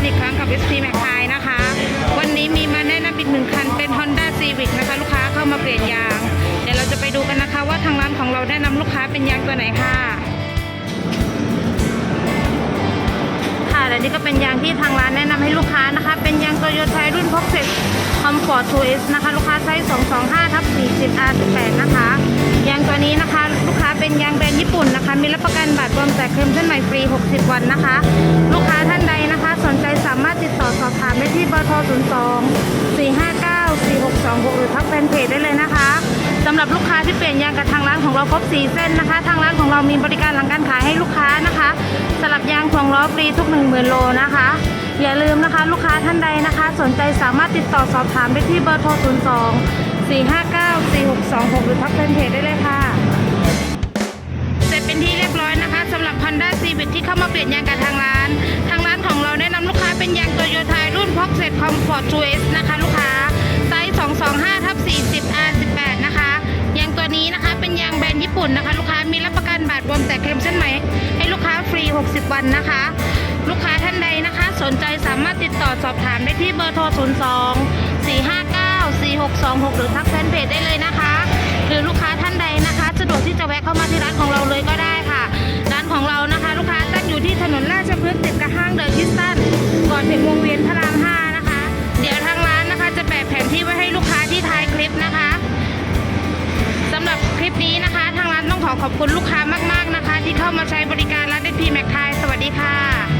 วัสดีค่ะกลับมาพบกันอีกครั้งกับ SP m a c ไ i นะคะ วันนี้มีมาแนะนำอีกหนึ่งคันเป็น Honda Civic นะคะ ลูกค้าเข้ามาเปลี่ยนยาง เดี๋ยวเราจะไปดูกันนะคะว่าทางร้านของเราแนะนำลูกค้าเป็นยางตัวไหนค่ะ ค่ะและนี่ก็เป็นยางที่ทางร้านแนะนำให้ลูกค้านะคะ เป็นยางโตโยต้ารุ่นพกเซ็ตคอมฟอร์ตทูเอสนะคะ ลูกค้าไซส์225ทับ40 R18 มีรับประกันบาดบวมแตกเค็มเส้นใหม่ฟรี 60 วันนะคะ ลูกค้าท่านใดนะคะ สนใจสามารถติดต่อสอบถามได้ที่เบอร์โทร 02 459 4626 หรือทักแฟนเพจได้เลยนะคะสำหรับลูกค้าที่เปลี่ยนยางกับทางร้านของเราครบ 4 เส้นนะคะ ทางร้านของเรามีบริการหลังการขายให้ลูกค้านะคะสลับยางถ่วงล้อฟรีทุก 10,000โลนะคะอย่าลืมนะคะลูกค้าท่านใดนะคะ สนใจสามารถติดต่อสอบถามได้ที่เบอร์โทร 02 459 4626 หรือทักแฟนเพจได้เลยค่ะ ที่เข้ามาเปลี่ยนยางกับทางร้าน ทางร้านของเราแนะนำลูกค้าเป็นยางโตโยต้ารุ่น p o x e t Comfort 2S นะคะลูกค้าไซส์225ทับ40 R18 นะคะยางตัวนี้นะคะเป็นยางแบรนด์ญี่ปุ่นนะคะ ลูกค้ามีรับประกันบาดบวมแต่เค็มเส้นไหมให้ลูกค้าฟรี 60 วันนะคะ ลูกค้าท่านใดนะคะ สนใจสามารถติดต่อสอบถามได้ที่เบอร์โทร 02 459 4626 หรือทักแฟนเพจได้เลยนะคะ หรือลูกค้าท่านใด นนราชพฤกษ์ติดกับห้างเดอะคิสตันก่อนถึงวงเวียนพระราม5นะคะ เดี๋ยวทางร้านนะคะจะแปะแผนที่ไว้ให้ลูกค้าที่ท้ายคลิปนะคะสำหรับคลิปนี้นะคะ ทางร้านต้องขอขอบคุณลูกค้ามากๆนะคะ ที่เข้ามาใช้บริการร้านเดพีแมคไทยสวัสดีค่ะ